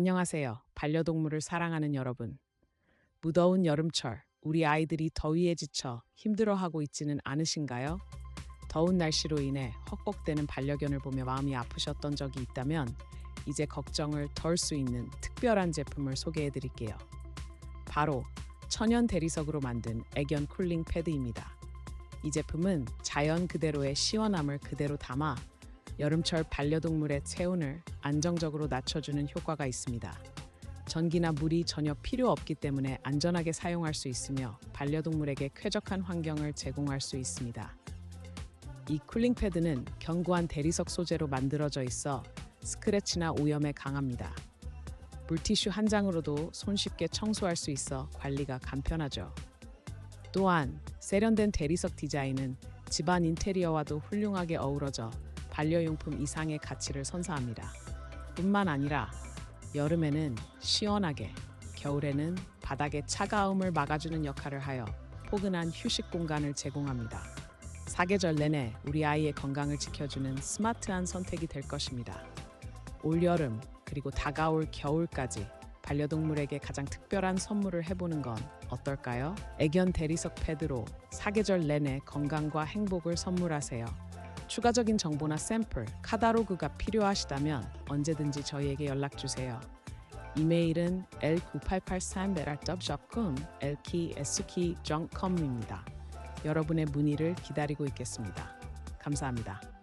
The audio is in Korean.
안녕하세요. 반려동물을 사랑하는 여러분. 무더운 여름철, 우리 아이들이 더위에 지쳐 힘들어하고 있지는 않으신가요? 더운 날씨로 인해 헉헉대는 반려견을 보며 마음이 아프셨던 적이 있다면 이제 걱정을 덜 수 있는 특별한 제품을 소개해 드릴게요. 바로 천연 대리석으로 만든 애견 쿨링 패드입니다. 이 제품은 자연 그대로의 시원함을 그대로 담아 여름철 반려동물의 체온을 안정적으로 낮춰주는 효과가 있습니다. 전기나 물이 전혀 필요 없기 때문에 안전하게 사용할 수 있으며 반려동물에게 쾌적한 환경을 제공할 수 있습니다. 이 쿨링 패드는 견고한 대리석 소재로 만들어져 있어 스크래치나 오염에 강합니다. 물티슈 한 장으로도 손쉽게 청소할 수 있어 관리가 간편하죠. 또한 세련된 대리석 디자인은 집안 인테리어와도 훌륭하게 어우러져 반려용품 이상의 가치를 선사합니다. 뿐만 아니라 여름에는 시원하게, 겨울에는 바닥의 차가움을 막아주는 역할을 하여 포근한 휴식 공간을 제공합니다. 사계절 내내 우리 아이의 건강을 지켜주는 스마트한 선택이 될 것입니다. 올여름 그리고 다가올 겨울까지 반려동물에게 가장 특별한 선물을 해보는 건 어떨까요? 애견 대리석 패드로 사계절 내내 건강과 행복을 선물하세요. 추가적인 정보나 샘플, 카다로그가 필요하시다면 언제든지 저희에게 연락 주세요. 이메일은 l9883@rw.com, lksq.com입니다. 여러분의 문의를 기다리고 있겠습니다. 감사합니다.